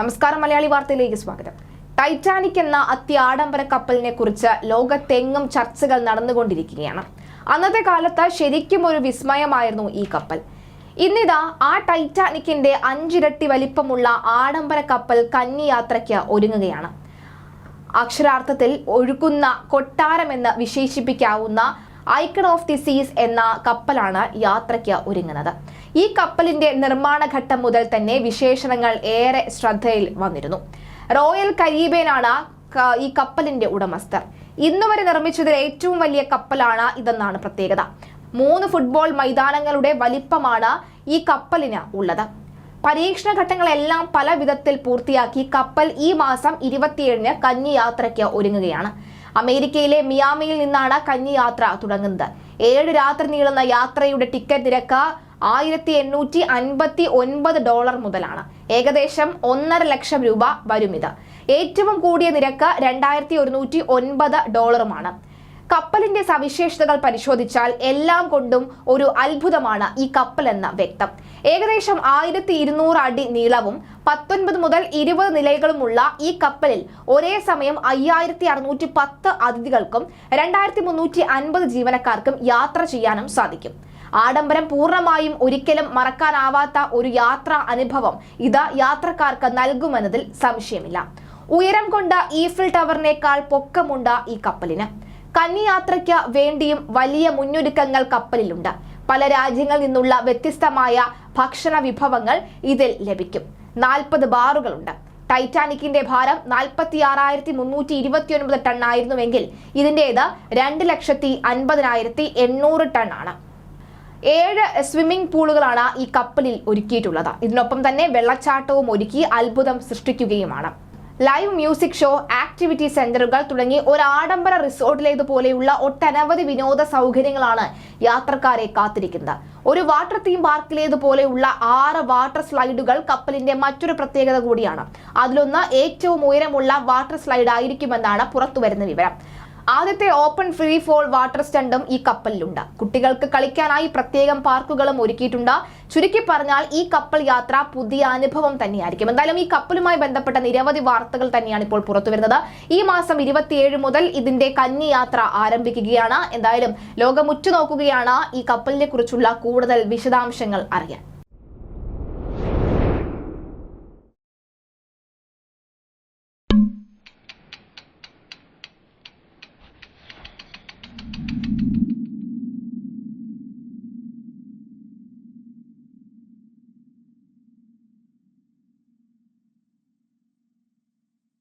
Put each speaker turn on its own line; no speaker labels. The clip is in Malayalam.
നമസ്കാരം മലയാളി വാർത്തയിലേക്ക് സ്വാഗതം. ടൈറ്റാനിക് എന്ന അത്യാഡംബര കപ്പലിനെ കുറിച്ച് ലോകത്തെങ്ങും ചർച്ചകൾ നടന്നുകൊണ്ടിരിക്കുകയാണ്. അന്നത്തെ കാലത്ത് ശരിക്കും ഒരു വിസ്മയമായിരുന്നു ഈ കപ്പൽ. ഇന്നിതാ ആ ടൈറ്റാനിക്കിന്റെ അഞ്ചിരട്ടി വലിപ്പമുള്ള ആഡംബര കപ്പൽ കന്നി യാത്രയ്ക്ക് ഒരുങ്ങുകയാണ്. അക്ഷരാർത്ഥത്തിൽ ഒഴുകുന്ന കൊട്ടാരമെന്ന് വിശേഷിപ്പിക്കാവുന്ന ഐക്കൺ ഓഫ് ദി സീസ് എന്ന കപ്പലാണ് യാത്രയ്ക്ക് ഒരുങ്ങുന്നത്. ഈ കപ്പലിന്റെ നിർമ്മാണ ഘട്ടം മുതൽ തന്നെ വിശേഷണങ്ങൾ ഏറെ ശ്രദ്ധയിൽ വന്നിരുന്നു. റോയൽ കരീബേനാണ് ഈ കപ്പലിന്റെ ഉടമസ്ഥർ. ഇന്നുവരെ നിർമ്മിച്ചതിൽ ഏറ്റവും വലിയ കപ്പലാണ് ഇതെന്നാണ് പ്രത്യേകത. മൂന്ന് ഫുട്ബോൾ മൈതാനങ്ങളുടെ വലിപ്പമാണ് ഈ കപ്പലിന് ഉള്ളത്. പരീക്ഷണ ഘട്ടങ്ങളെല്ലാം പല വിധത്തിൽ പൂർത്തിയാക്കി കപ്പൽ ഈ മാസം ഇരുപത്തിയേഴിന് കന്നി യാത്രയ്ക്ക് ഒരുങ്ങുകയാണ്. അമേരിക്കയിലെ മിയാമിയിൽ നിന്നാണ് കന്നിയാത്ര തുടങ്ങുന്നത്. ഏഴ് രാത്രി നീളുന്ന യാത്രയുടെ ടിക്കറ്റ് നിരക്ക് ആയിരത്തി എണ്ണൂറ്റി അൻപത്തി ഒൻപത് ഡോളർ മുതലാണ്. ഏകദേശം ഒന്നര ലക്ഷം രൂപ വരും ഇത്. ഏറ്റവും കൂടിയ നിരക്ക് രണ്ടായിരത്തി ഒരുന്നൂറ്റി ഒൻപത് ഡോളറുമാണ്. കപ്പലിന്റെ സവിശേഷതകൾ പരിശോധിച്ചാൽ എല്ലാം കൊണ്ടും ഒരു അത്ഭുതമാണ് ഈ കപ്പൽ എന്ന വ്യക്തം. ഏകദേശം ആയിരത്തി ഇരുന്നൂറ് അടി നീളവും പത്തൊൻപത് മുതൽ ഇരുപത് നിലകളുമുള്ള ഈ കപ്പലിൽ ഒരേ സമയം അയ്യായിരത്തി അറുന്നൂറ്റി പത്ത് അതിഥികൾക്കും രണ്ടായിരത്തി മുന്നൂറ്റി അൻപത് ജീവനക്കാർക്കും യാത്ര ചെയ്യാനും സാധിക്കും. ആഡംബരം പൂർണമായും ഒരിക്കലും മറക്കാനാവാത്ത ഒരു യാത്രാ അനുഭവം ഇത് യാത്രക്കാർക്ക് നൽകുമെന്നതിൽ സംശയമില്ല. ഉയരം കൊണ്ട് ഈഫിൽ ടവറിനേക്കാൾ പൊക്കമുണ്ട് ഈ കപ്പലിന്. കന്നിയാത്രയ്ക്ക് വേണ്ടിയും വലിയ മുന്നൊരുക്കങ്ങൾ കപ്പലിലുണ്ട്. പല രാജ്യങ്ങളിൽ നിന്നുള്ള വ്യത്യസ്തമായ ഭക്ഷണ വിഭവങ്ങൾ ഇതിൽ ലഭിക്കും. നാൽപ്പത് ബാറുകളുണ്ട്. ടൈറ്റാനിക്കിന്റെ ഭാരം നാൽപ്പത്തി ആറായിരത്തി മുന്നൂറ്റി ഇരുപത്തി ഒൻപത് ടൺ ആയിരുന്നുവെങ്കിൽ ഇതിന്റേത് രണ്ട് ലക്ഷത്തി അൻപതിനായിരത്തി എണ്ണൂറ് ടൺ ആണ് ഏഴ് സ്വിമ്മിംഗ് പൂളുകളാണ് ഈ കപ്പലിൽ ഒരുക്കിയിട്ടുള്ളത്. ഇതിനൊപ്പം തന്നെ വെള്ളച്ചാട്ടവും ഒരുക്കി അത്ഭുതം സൃഷ്ടിക്കുകയുമാണ്. ലൈവ് മ്യൂസിക് ഷോ ആക്ടിവിറ്റി സെന്ററുകൾ തുടങ്ങി ഒരു ആഡംബര റിസോർട്ടിലേതുപോലെയുള്ള ഒട്ടനവധി വിനോദ സൗകര്യങ്ങളാണ് യാത്രക്കാരെ കാത്തിരിക്കുന്നത്. ഒരു വാട്ടർ തീം പാർക്കിലേതുപോലെയുള്ള ആറ് വാട്ടർ സ്ലൈഡുകൾ കപ്പലിന്റെ മറ്റൊരു പ്രത്യേകത കൂടിയാണ്. അതിലൊന്ന് ഏറ്റവും ഉയരമുള്ള വാട്ടർ സ്ലൈഡ് ആയിരിക്കുമെന്നാണ് പുറത്തുവരുന്ന വിവരം. ആദ്യത്തെ ഓപ്പൺ ഫ്രീ ഫോൾ വാട്ടർ സ്റ്റണ്ടും ഈ കപ്പലിലുണ്ട്. കുട്ടികൾക്ക് കളിക്കാനായി പ്രത്യേകം പാർക്കുകളും ഒരുക്കിയിട്ടുണ്ട്. ചുരുക്കി പറഞ്ഞാൽ ഈ കപ്പൽ യാത്ര പുതിയ അനുഭവം തന്നെയായിരിക്കും. എന്തായാലും ഈ കപ്പലുമായി ബന്ധപ്പെട്ട നിരവധി വാർത്തകൾ തന്നെയാണ് ഇപ്പോൾ പുറത്തു വരുന്നത്. ഈ മാസം ഇരുപത്തിയേഴ് മുതൽ ഇതിന്റെ കന്നി യാത്ര ആരംഭിക്കുകയാണ്. എന്തായാലും ലോകം ഉറ്റുനോക്കുകയാണ് ഈ കപ്പലിനെ കുറിച്ചുള്ള കൂടുതൽ വിശദാംശങ്ങൾ അറിയാൻ.